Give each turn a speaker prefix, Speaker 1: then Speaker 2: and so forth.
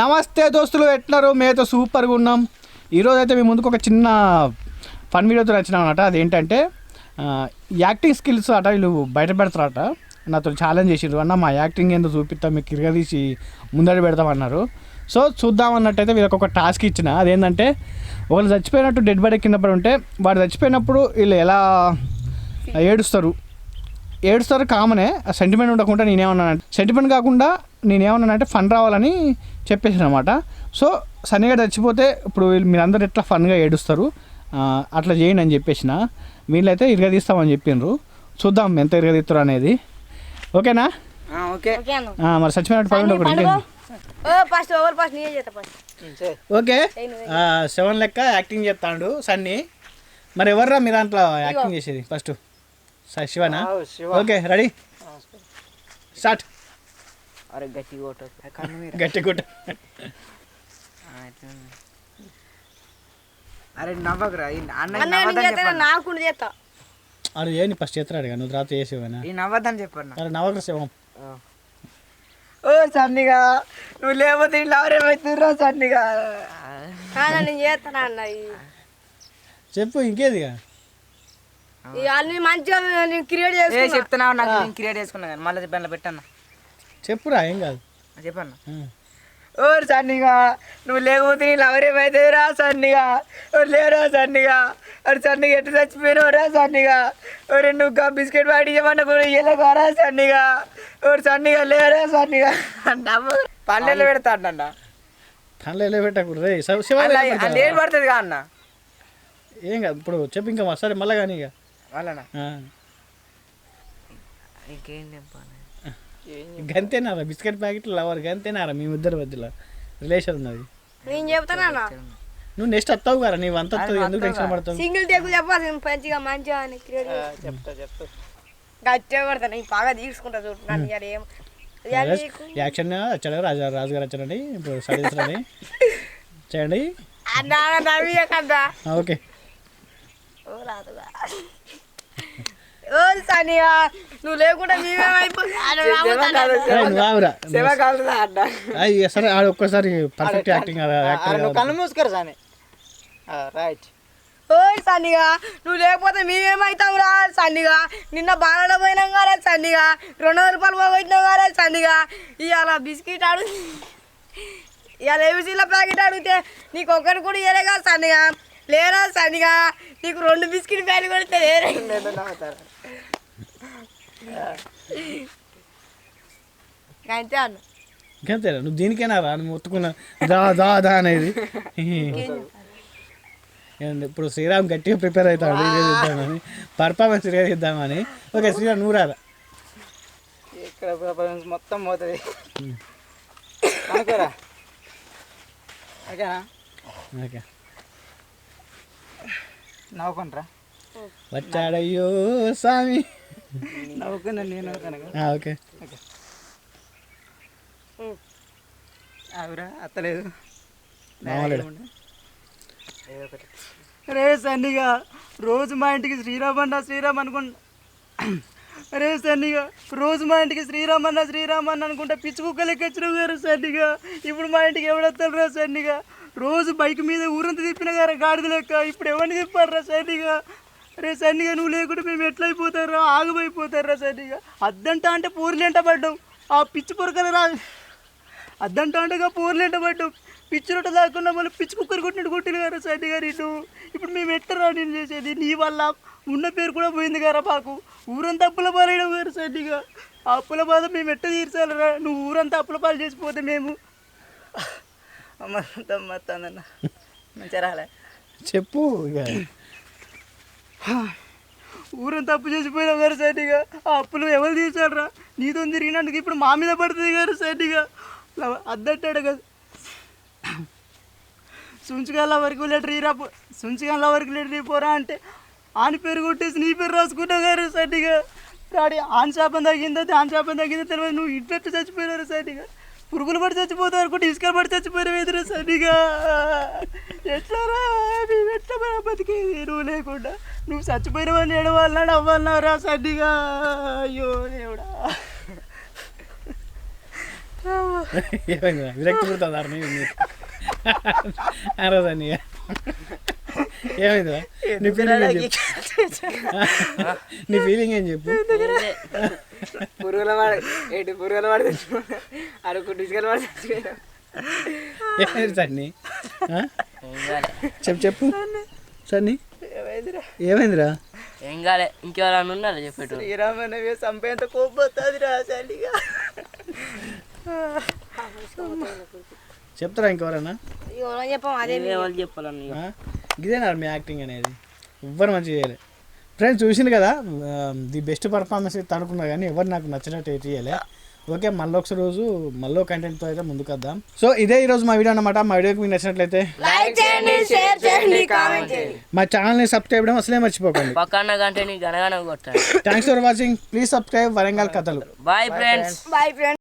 Speaker 1: నమస్తే దోస్తులు ఎట్లరు? మేతో సూపర్గా ఉన్నాం. ఈరోజు అయితే మీ ముందుకు ఒక చిన్న ఫన్ వీడియోతో వచ్చినాం అనమాట అదేంటంటే యాక్టింగ్ స్కిల్స్ అట వీళ్ళు బయట పెడతారట. నాతో ఛాలెంజ్ చేసిండ్రు అన్న మా యాక్టింగ్ ఏందో చూపిస్తాం మీకు తిరగదీసి ముందడి పెడతామన్నారు. సో చూద్దాం అన్నట్టయితే వీళ్ళకి ఒక టాస్క్ ఇచ్చిన. అదేంటంటే ఒకళ్ళు చచ్చిపోయినట్టు డెడ్ బాడీ కింద పడి ఉంటే వాడు చచ్చిపోయినప్పుడు వీళ్ళు ఎలా ఏడుస్తారు? ఏడుస్తారు కామనే ఆ సెంటిమెంట్ ఉండకుండా నేనేమన్నానంటే సెంటిమెంట్ కాకుండా నేనేమన్నానంటే ఫన్ రావాలని చెప్పేసాను అనమాట సో సన్నిగా చచ్చిపోతే ఇప్పుడు వీళ్ళు మీరందరూ ఎట్లా ఫన్గా ఏడుస్తారు? అట్లా చేయండి అని చెప్పేసిన. వీళ్ళైతే ఇరగదీస్తామని చెప్పిండ్రు చూద్దాం ఎంత ఇరగదీస్తారు అనేది. ఓకేనా?
Speaker 2: ఓకే.
Speaker 3: ఓకే అన్న.
Speaker 1: ఆ, మరి చచ్చిపోయినట్టు పడి ఒకటి ఓకే. సెవెన్ లెక్క యాక్టింగ్ చేస్తాడు సన్నీ. మరి ఎవర్రా మీ దాంట్లో యాక్టింగ్ చేసేది ఫస్ట్? శివనా ఓకే రెడీ స్టార్ట్
Speaker 2: అరే గట్టి కొట్ట
Speaker 1: గట్టి కొట్టు
Speaker 2: అరే నవ్వకురా ఈ అన్న
Speaker 3: అన్న నేను చేస్తా నాకు చేస్తా
Speaker 1: అది ఏంటి ఫస్ట్ చేస్తాడు నువ్వు తర్వాత చేసేవనా
Speaker 2: ఈ నవ్వద్దని చెప్పన్న
Speaker 1: అరే నవగ్ర శివం
Speaker 2: ఓ సన్నిగా నువ్వు లేకపోతే ఎవరేమవుతుందిరా సన్నిగా
Speaker 3: నేను చేస్తాను అన్న ఈ-
Speaker 1: చెప్పు ఇంకేదిగా
Speaker 3: ఈ అన్ని మంచిగా నేను క్రియేట్
Speaker 2: ఏ
Speaker 3: చేసుకున్నా.
Speaker 2: చెప్తున్నావు నాకు నేను క్రియేట్ చేసుకున్నా కానీ మళ్ళీ చెప్పాను పెట్టన్న.
Speaker 1: చెప్పురా ఏం కాదు.
Speaker 2: చెప్పన్న.
Speaker 1: ఆ.
Speaker 2: ఓ సన్నిగా నువ్వు లేకపోతే నీళ్ళు ఎవరేమైతుందిరా సన్నిగా. ఓ లేరా సన్నిగా. అరే సన్నిగా ఎట్టు చచ్చిపోయినావు రా సన్నిగా. ఒరే నువ్వు బిస్కెట్ వాడి ఇవ్వమన్నా కూడా ఇయ్యలేకారా సన్నిగా. ఓ సన్నిగా లేరా సన్నిగా. నవ్వు పల్లెలు పెడతాడన్న
Speaker 1: పనులు ఎలా పెట్టకూడదు. రే
Speaker 2: ఏం పడుతుంది కా అన్న.
Speaker 1: ఏం కాదు ఇప్పుడు చెప్పు ఇంకా సరే మళ్ళా కానీ ఇక.
Speaker 2: వాళ్ళనా?
Speaker 1: ఆ.
Speaker 2: ఇంకేం చెప్పాలి?
Speaker 1: గంతేనారా? బిస్కెట్ ప్యాకెట్లు లవర్ గంతేనారా? మీ ఇద్దరి మధ్యలో. రిలేషన్ ఉన్నది.
Speaker 3: నేను చెప్తాను
Speaker 1: నువ్వు నెక్స్ట్ వస్తావు కదా నీవు అంత వస్తుంది ఎందుకు టెన్షన్ పడతావు?
Speaker 3: సింగిల్ టేకులు చెప్పాలి మంచిగా మంచిగా అని క్రియేట్
Speaker 2: చెప్తా చెప్తా.
Speaker 3: గట్టిగా కొడతాను నేను బాగా తీసుకుంటా చూడు నన్ను ఏం?
Speaker 1: యాక్షన్ వచ్చాడు రాజా రాజు గారు వచ్చాడండి ఇప్పుడు సడేస్తారని చేయండి. ఓకే.
Speaker 3: ఓ రాదుగా. ఓ సనియా నువ్వు లేకుండా
Speaker 1: అయ్యి సరే ఆడు ఒక్కసారి పర్ఫెక్ట్ యాక్టింగ్ యాక్టర్
Speaker 2: నువ్వు కళ్ళు మూసుకోరు సాని? రైట్
Speaker 3: ఓ సన్నిగా నువ్వు లేకపోతే మేమేమవుతాం రా సన్నిగా నిన్న బాగా పోయినాం కదా సన్నిగా రెండు వందల రూపాయలు పోగొట్టినాం కదా సన్నిగా ఇవాళ బిస్కెట్ అడుగు ఇవాళ ఏబిసీల ప్యాకెట్ అడిగితే నీకు ఒక్కటి కూడా ఇవ్వలే కదా సన్నిగా లేరా సన్నిగా నీకు రెండు బిస్కెట్ ప్యాకెట్ కొడితే లేరా. అంతే అన్న.
Speaker 1: ఇంకంతేరా నువ్వు దీనికేనా రా? నువ్వు మొత్తుకున్న దా దా దా అనేది. ఏంది, ఇప్పుడు శ్రీరామ్ గట్టిగా ప్రిపేర్ అవుతాడు. ఇద్దామని పర్ఫార్మెన్స్ ఇద్దామని ఓకే శ్రీరామ్ నువ్వు రారా.
Speaker 2: ఇక్కడ performance మొత్తం పోతుంది. అనుకోరా ఓకేనా?
Speaker 1: ఓకే. వచ్చాడయ్యో స్వామి.
Speaker 2: నవ్వుకున్నా నేను
Speaker 1: ఆ, ఓకే.
Speaker 2: ఆవిరా అత్తలేదు. రే సన్నిగా రోజు మా ఇంటికి శ్రీరామ్ అన్న శ్రీరామ్ అనుకుంటా రే సన్నిగా రోజు మా ఇంటికి శ్రీరామ్ అన్న శ్రీరామ్ అన్న అనుకుంటా పిచ్చి కుక్కలు ఎక్కొచ్చినావు గారు సన్నిగా. ఇప్పుడు మా ఇంటికి ఎవడొస్తాడు రా సన్నిగా? రోజు బైక్ మీద ఊరంతా తిప్పిన గారు గాడిద లెక్క. ఇప్పుడు ఎవరిని తిప్పారా రా సన్నిగా? రే సన్నిగా నువ్వు లేకుండా మేము ఎట్లా ఆగిపోయిపోతారా ఆగమైపోతారా సన్నిగా. అద్దంట అంటే పూర్లేంట పడ్డాం. ఆ పిచ్చి పొరకలు రా. అద్దంట అంటగా పూర్లేంట పడ్డాం. పిచ్చి రొట్ట దాక్కున్నా మళ్ళీ పిచ్చి కుక్కర్ కొట్టినట్టు కొట్టిన గారు సైడ్ గారు ఇటు ఇప్పుడు మేము ఎట్టరా నేను చేసేది? నీ వల్ల ఉన్న పేరు కూడా పోయింది కదా మాకు. ఊరంతా అప్పుల పాలయడం గారు సైడ్గా ఆ అప్పుల బాధ మేము ఎట్ట తీర్చాలరా నువ్వు ఊరంతా అప్పుల పాలు చేసిపోతే మేము అమ్మ తమ్మత్తన్న మంచిగా రాలే
Speaker 1: చెప్పు ఇక
Speaker 2: ఊరంతా అప్పు చేసిపోయినావు గారు సైడ్గా ఆ అప్పులు ఎవరు తీర్చాలరా నీతో తిరిగినందుకు ఇప్పుడు మా మీద పడుతుంది గారు సైడ్గా అద్దంటాడు కదా సుంచుగాల వరకు లెటర్ ఇరా సుంచుగాల వరకు లెటర్ పోరా అంటే ఆని పేరు కొట్టేసి నీ పేరు రాసుకుంటా గారు సైడ్గా రాడి ఆన్ శాపం తగ్గిందో ఆన్ శాపం తగ్గిందో తెలియదు నువ్వు ఇట్లట్టు చచ్చిపోయినారు సైడ్గా పురుగులు పడి చచ్చిపోతావు అనుకుంటే ఇసుక పడి చచ్చిపోయినావు ఎదురు సరిగా. ఎట్లారా? మేము ఎట్లా బ- బతికేది నువ్వు లేకుండా? నువ్వు చచ్చిపోయినవని ఏడవాలన్నా అవ్వాలన్నా రా సడ్డిగా అయ్యో దేవుడా.
Speaker 1: విరక్తి పుడుతుంది రోజు అన్నయ్య ఏమైందిరా నీ ఫీలింగ్ నీ ఫీలింగ్ ఏం చెప్పు?
Speaker 3: పురుగుల వాడు ఎటు పురుగుల వాడు తెచ్చుకున్నా అరకు డిస్కల్ వాడు తెచ్చుకున్నా
Speaker 1: ఏమైంది సన్ని? చెప్పు చెప్పు. సన్ని. ఏమైందిరా?
Speaker 4: ఏం కాలే. ఇంకెవరన్నా ఉన్నారా చెప్పేటోళ్ళు?
Speaker 2: శ్రీరామన్నవి చంపేంత కోపం వస్తుంది రా చండిగా
Speaker 1: చెప్తారా ఇంకెవరన్నా
Speaker 3: చెప్పం అదే
Speaker 4: వాళ్ళు చెప్పాలని
Speaker 1: ఆ? ఇదేనా మీ యాక్టింగ్ అనేది? ఎవ్వరు మంచిగా చేయలే. ఫ్రెండ్స్ చూసింది కదా ది బెస్ట్ పర్ఫార్మెన్స్ అయితే అనుకున్నా కానీ ఎవరు నాకు నచ్చినట్టు అయితే చేయలే. ఓకే మళ్ళీ ఒకసారి రోజు మళ్ళీ కంటెంట్తో అయితే ముందుకు వద్దాం. సో ఇదే ఈరోజు మా వీడియో అనమాట మా వీడియోకి మీకు నచ్చినట్లయితే
Speaker 3: లైక్ చేయండి షేర్ చేయండి కామెంట్ చేయండి.
Speaker 1: మా ఛానల్ని సబ్స్క్రైబ్ చేయడం అసలే మర్చిపోకండి.
Speaker 4: పక్కన గంటే నీ గనగన కొట్టాను
Speaker 1: thanks for watching please subscribe Warangal కథలు.
Speaker 4: Bye friends
Speaker 3: bye friends